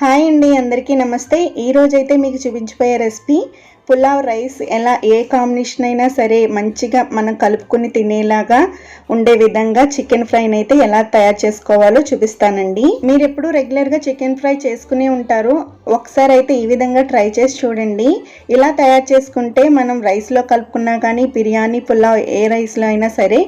Hi అండి అందరికీ నమస్తే. ఈరోజైతే మీకు చూపించిపోయే రెసిపీ పులావ్ రైస్ ఎలా ఏ కాంబినేషన్ అయినా సరే మంచిగా మనం కలుపుకొని తినేలాగా ఉండే విధంగా చికెన్ ఫ్రైని అయితే ఎలా తయారు చేసుకోవాలో చూపిస్తానండి. మీరు ఎప్పుడు రెగ్యులర్గా చికెన్ ఫ్రై చేసుకునే ఉంటారు. ఒకసారి అయితే ఈ విధంగా ట్రై చేసి చూడండి. ఇలా తయారు చేసుకుంటే మనం రైస్లో కలుపుకున్నా కానీ బిర్యానీ పులావ్ ఏ రైస్లో అయినా సరే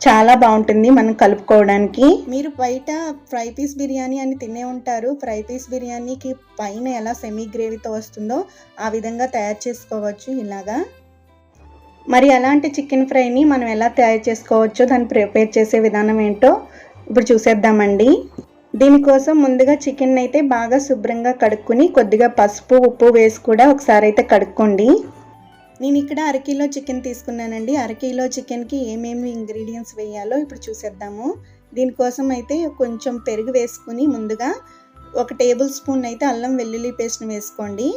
చాలా బాగుంటుంది మనం కలుపుకోవడానికి. మీరు బయట ఫ్రై పీస్ బిర్యానీ అని తినే ఉంటారు. ఫ్రై పీస్ బిర్యానీకి పైన ఎలా సెమీ గ్రేవీతో వస్తుందో ఆ విధంగా తయారు చేసుకోవచ్చు ఇలాగా. మరి అలాంటి చికెన్ ఫ్రైని మనం ఎలా తయారు చేసుకోవచ్చో దాన్ని ప్రిపేర్ చేసే విధానం ఏంటో ఇప్పుడు చూసేద్దామండి. దీనికోసం ముందుగా చికెన్ అయితే బాగా శుభ్రంగా కడుక్కుని కొద్దిగా పసుపు ఉప్పు వేసి కూడా ఒకసారి అయితే కడుక్కోండి. నేను ఇక్కడ అరకిలో చికెన్ తీసుకున్నానండి. అరకిలో చికెన్కి ఏమేమి ఇంగ్రీడియంట్స్ వేయాలో ఇప్పుడు చూసేద్దాము. దీనికోసం అయితే కొంచెం పెరుగు వేసుకుని ముందుగా ఒక టేబుల్ స్పూన్ అయితే అల్లం వెల్లుల్లి పేస్ట్ని వేసుకోండి.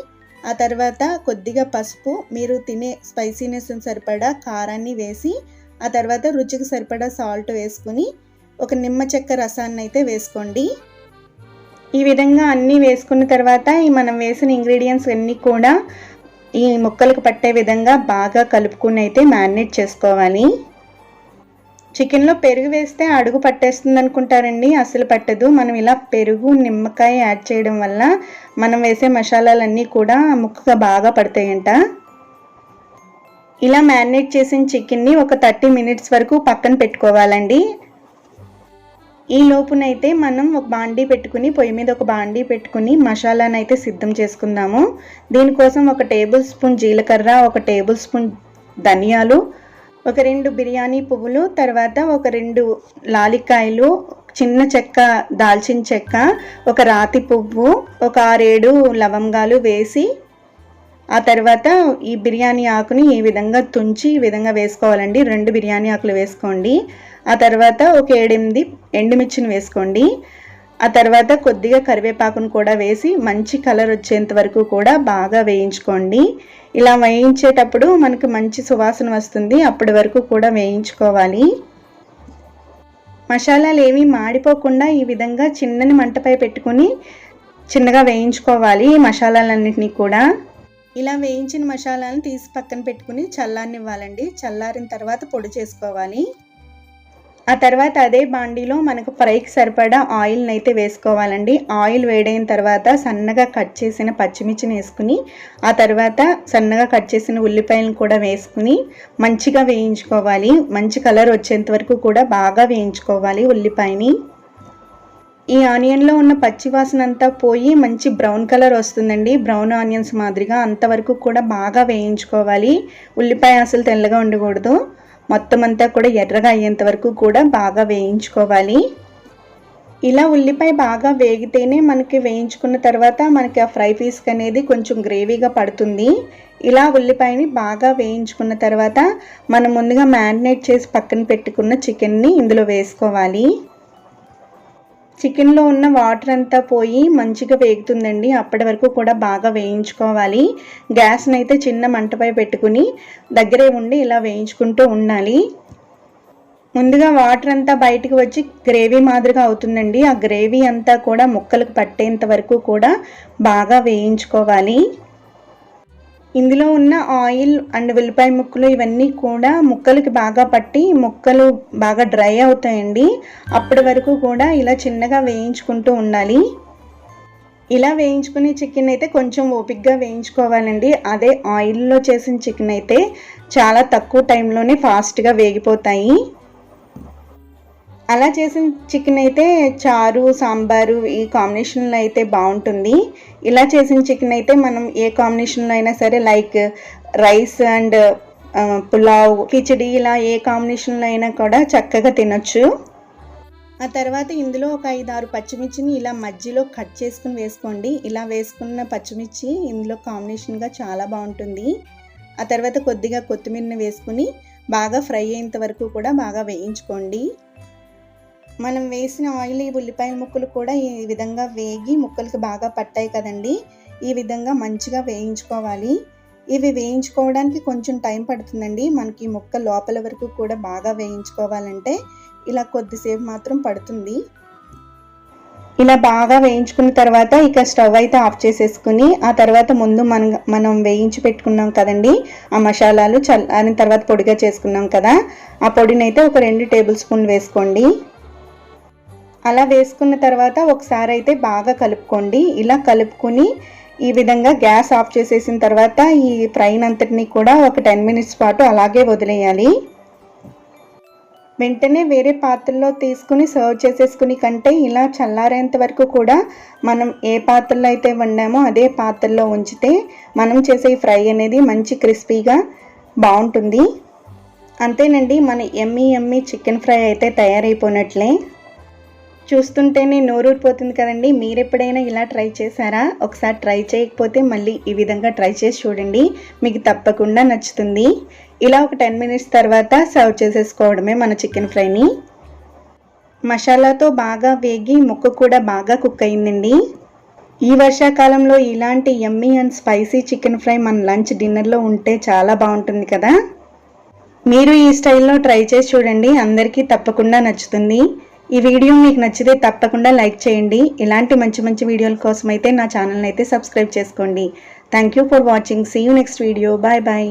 ఆ తర్వాత కొద్దిగా పసుపు మీరు తినే స్పైసీనెస్ సరిపడా కారాన్ని వేసి ఆ తర్వాత రుచికి సరిపడా సాల్ట్ వేసుకుని ఒక నిమ్మ చెక్క రసాన్ని అయితే వేసుకోండి. ఈ విధంగా అన్నీ వేసుకున్న తర్వాత ఈ మనం వేసిన ఇంగ్రీడియంట్స్ అన్నీ కూడా ఈ ముక్కలకు పట్టే విధంగా బాగా కలుపుకుని అయితే మ్యారినేట్ చేసుకోవాలి. చికెన్లో పెరుగు వేస్తే అడుగు పట్టేస్తుంది అనుకుంటారండి అసలు పట్టదు. మనం ఇలా పెరుగు నిమ్మకాయ యాడ్ చేయడం వల్ల మనం వేసే మసాలాలన్నీ కూడా ముక్కగా బాగా పడతాయంట. ఇలా మ్యారినేట్ చేసిన చికెన్ని ఒక థర్టీ మినిట్స్ వరకు పక్కన పెట్టుకోవాలండి. ఈ లోపునైతే మనం ఒక బాండీ పెట్టుకుని పొయ్యి మీద ఒక బాండీ పెట్టుకుని మసాలాను అయితే సిద్ధం చేసుకుందాము. దీనికోసం ఒక టేబుల్ స్పూన్ జీలకర్ర ఒక టేబుల్ స్పూన్ ధనియాలు ఒక రెండు బిర్యానీ పువ్వులు తర్వాత ఒక రెండు లాలికాయలు చిన్న చెక్క దాల్చిన చెక్క ఒక రాతి పువ్వు ఒక ఆరేడు లవంగాలు వేసి ఆ తర్వాత ఈ బిర్యానీ ఆకుని ఈ విధంగా తుంచి ఈ విధంగా వేసుకోవాలండి. రెండు బిర్యానీ ఆకులు వేసుకోండి. ఆ తర్వాత ఒక ఏడెనిమిది ఎండుమిర్చిని వేసుకోండి. ఆ తర్వాత కొద్దిగా కరివేపాకును కూడా వేసి మంచి కలర్ వచ్చేంత వరకు కూడా బాగా వేయించుకోండి. ఇలా వేయించేటప్పుడు మనకు మంచి సువాసన వస్తుంది. అప్పటి వరకు కూడా వేయించుకోవాలి. మసాలాలు ఏమీ మాడిపోకుండా ఈ విధంగా చిన్నని మంటపై పెట్టుకుని చిన్నగా వేయించుకోవాలి మసాలాలన్నింటినీ కూడా. ఇలా వేయించిన మసాలాలను తీసి పక్కన పెట్టుకుని చల్లారనివ్వాలండి. చల్లారిన తర్వాత పొడి చేసుకోవాలి. ఆ తర్వాత అదే బాండీలో మనకు ఫ్రైకి సరిపడా ఆయిల్ని అయితే వేసుకోవాలండి. ఆయిల్ వేడైన తర్వాత సన్నగా కట్ చేసిన పచ్చిమిర్చిని వేసుకుని ఆ తర్వాత సన్నగా కట్ చేసిన ఉల్లిపాయలను కూడా వేసుకుని మంచిగా వేయించుకోవాలి. మంచి కలర్ వచ్చేంత వరకు కూడా బాగా వేయించుకోవాలి ఉల్లిపాయని. ఈ ఆనియన్లో ఉన్న పచ్చి వాసన అంతా పోయి మంచి బ్రౌన్ కలర్ వస్తుందండి. బ్రౌన్ ఆనియన్స్ మాదిరిగా అంతవరకు కూడా బాగా వేయించుకోవాలి. ఉల్లిపాయ అసలు తెల్లగా ఉండకూడదు. మొత్తం అంతా కూడా ఎర్రగా అయ్యేంత వరకు కూడా బాగా వేయించుకోవాలి. ఇలా ఉల్లిపాయ బాగా వేగితేనే మనకి వేయించుకున్న తర్వాత మనకి ఆ ఫ్రై పీస్కి అనేది కొంచెం గ్రేవీగా పడుతుంది. ఇలా ఉల్లిపాయని బాగా వేయించుకున్న తర్వాత మనం ముందుగా మ్యారినేట్ చేసి పక్కన పెట్టుకున్న చికెన్ని ఇందులో వేసుకోవాలి. చికెన్లో ఉన్న వాటర్ అంతా పోయి మంచిగా వేగుతుందండి. అప్పటి వరకు కూడా బాగా వేయించుకోవాలి. గ్యాస్ని అయితే చిన్న మంటపై పెట్టుకుని దగ్గరే ఉండి ఇలా వేయించుకుంటూ ఉండాలి. ముందుగా వాటర్ అంతా బయటకు వచ్చి గ్రేవీ మాదిరిగా అవుతుందండి. ఆ గ్రేవీ అంతా కూడా ముక్కలకు పట్టేంత వరకు కూడా బాగా వేయించుకోవాలి. ఇందులో ఉన్న ఆయిల్ అండ్ ఉల్లిపాయ ముక్కలు ఇవన్నీ కూడా ముక్కలకి బాగా పట్టి ముక్కలు బాగా డ్రై అవుతాయండి. అప్పటి వరకు కూడా ఇలా చిన్నగా వేయించుకుంటూ ఉండాలి. ఇలా వేయించుకునే చికెన్ అయితే కొంచెం ఓపిక్గా వేయించుకోవాలండి. అదే ఆయిల్లో చేసిన చికెన్ అయితే చాలా తక్కువ టైంలోనే ఫాస్ట్గా వేగిపోతాయి. అలా చేసిన చికెన్ అయితే చారు సాంబారు ఈ కాంబినేషన్లో అయితే బాగుంటుంది. ఇలా చేసిన చికెన్ అయితే మనం ఏ కాంబినేషన్లో అయినా సరే like rice and pulao khichdi ఇలా ఏ కాంబినేషన్లో అయినా కూడా చక్కగా తినొచ్చు. ఆ తర్వాత ఇందులో ఒక ఐదు ఆరు పచ్చిమిర్చిని ఇలా మధ్యలో కట్ చేసుకుని వేసుకోండి. ఇలా వేసుకున్న పచ్చిమిర్చి ఇందులో కాంబినేషన్గా చాలా బాగుంటుంది. ఆ తర్వాత కొద్దిగా కొత్తిమీరని వేసుకుని బాగా ఫ్రై అయ్యేంత వరకు కూడా బాగా వేయించుకోండి. మనం వేసిన ఆయిల్ ఈ ఉల్లిపాయ ముక్కలు కూడా ఈ విధంగా వేగి ముక్కలకి బాగా పట్టాయి కదండి. ఈ విధంగా మంచిగా వేయించుకోవాలి. ఇవి వేయించుకోవడానికి కొంచెం టైం పడుతుందండి. మనకి ముక్క లోపల వరకు కూడా బాగా వేయించుకోవాలంటే ఇలా కొద్దిసేపు మాత్రం పడుతుంది. ఇలా బాగా వేయించుకున్న తర్వాత ఇక స్టవ్ అయితే ఆఫ్ చేసేసుకుని ఆ తర్వాత ముందు మనం మనం వేయించి పెట్టుకున్నాం కదండి ఆ మసాలాలు చల్లారిన తర్వాత పొడిగా చేసుకున్నాం కదా ఆ పొడిని అయితే ఒక రెండు టేబుల్ స్పూన్ వేసుకోండి. అలా వేసుకున్న తర్వాత ఒకసారి అయితే బాగా కలుపుకోండి. ఇలా కలుపుకొని ఈ విధంగా గ్యాస్ ఆఫ్ చేసేసిన తర్వాత ఈ ఫ్రైన్ అంతటిని కూడా ఒక టెన్ మినిట్స్ పాటు అలాగే వదిలేయాలి. వెంటనే వేరే పాత్రలో తీసుకుని సర్వ్ చేసేసుకుని కంటే ఇలా చల్లారేంత వరకు కూడా మనం ఏ పాత్రలో అయితే వండామో అదే పాత్రలో ఉంచితే మనం చేసే ఫ్రై అనేది మంచి క్రిస్పీగా బాగుంటుంది. అంతేనండి మన ఎమ్మీ ఎమ్మి చికెన్ ఫ్రై అయితే తయారైపోయినట్లే చూస్తుంటేనే నోరూరిపోతుంది కదండి. మీరు ఎప్పుడైనా ఇలా ట్రై చేశారా? ఒకసారి ట్రై చేయకపోతే మళ్ళీ ఈ విధంగా ట్రై చేసి చూడండి. మీకు తప్పకుండా నచ్చుతుంది. ఇలా ఒక టెన్ మినిట్స్ తర్వాత సర్వ్ చేసేసుకోవడమే మన చికెన్ ఫ్రైని. మసాలాతో బాగా వేగి ముక్క కూడా బాగా కుక్ అయిందండి. ఈ వర్షాకాలంలో ఇలాంటి yummy and spicy chicken fry మన లంచ్ డిన్నర్లో ఉంటే చాలా బాగుంటుంది కదా. మీరు ఈ స్టైల్లో ట్రై చేసి చూడండి. అందరికీ తప్పకుండా నచ్చుతుంది. ఈ వీడియో మీకు నచ్చితే తప్పకుండా లైక్ చేయండి. ఇలాంటి మంచి మంచి వీడియోల కోసం అయితే నా ఛానల్ని అయితే సబ్స్క్రైబ్ చేసుకోండి. Thank you for watching see you next video bye bye